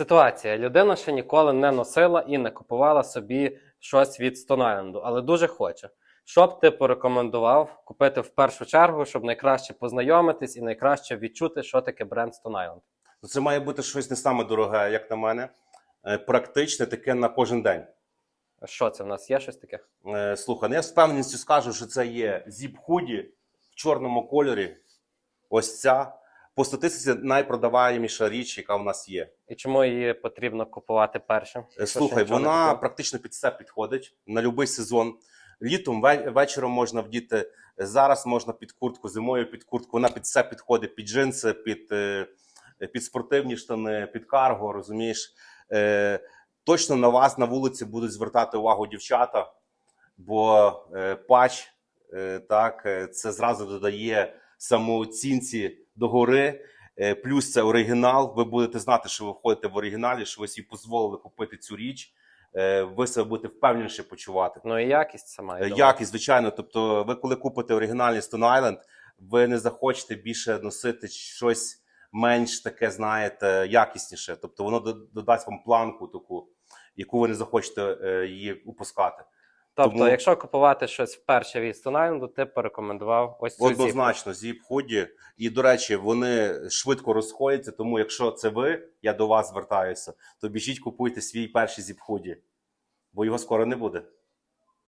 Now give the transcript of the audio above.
Ситуація. Людина ще ніколи не носила і не купувала собі щось від Stone але дуже хоче. Що б ти порекомендував купити в першу чергу, щоб найкраще познайомитись і найкраще відчути, що таке бренд Stone Island? Ну, Це має бути щось не саме дороге, як на мене. Е, Практичне, таке на кожен день. Що це в нас є щось таке? Е, Слухай, ну я з впевненістю скажу, що це є зіп худі в чорному кольорі. Ось ця. По статистиці найпродаваєміша річ, яка в нас є. І чому її потрібно купувати першим? Е, Слухай, вона практично під все підходить на будь-який сезон. Літом вечором можна вдіти. Зараз можна під куртку, зимою під куртку. Вона під все підходить, під джинси, під, е, під спортивні штани, під карго. Розумієш, Е, точно на вас на вулиці будуть звертати увагу дівчата, бо е, патч е, так е, це зразу додає самооцінці до гори. Е, Плюс це оригінал. Ви будете знати, що ви входите в оригіналі, що ви собі дозволили купити цю річ. Е, Ви себе будете впевненіше почувати. Ну і якість сама. я Е. Якість, звичайно. Тобто, ви коли купите оригінальний Stone Island, ви не захочете більше носити щось менш таке, знаєте, якісніше. Тобто, воно до- додасть вам планку таку, яку ви не захочете її упускати. Тобто, тому- якщо купувати щось вперше від Island, ти б порекомендував ось цю зіпку. Однозначно, зіп ході. І до речі, вони швидко розходяться. Тому, якщо це ви, я до вас звертаюся, то біжіть, купуйте свій перший зіп ході, бо його скоро не буде.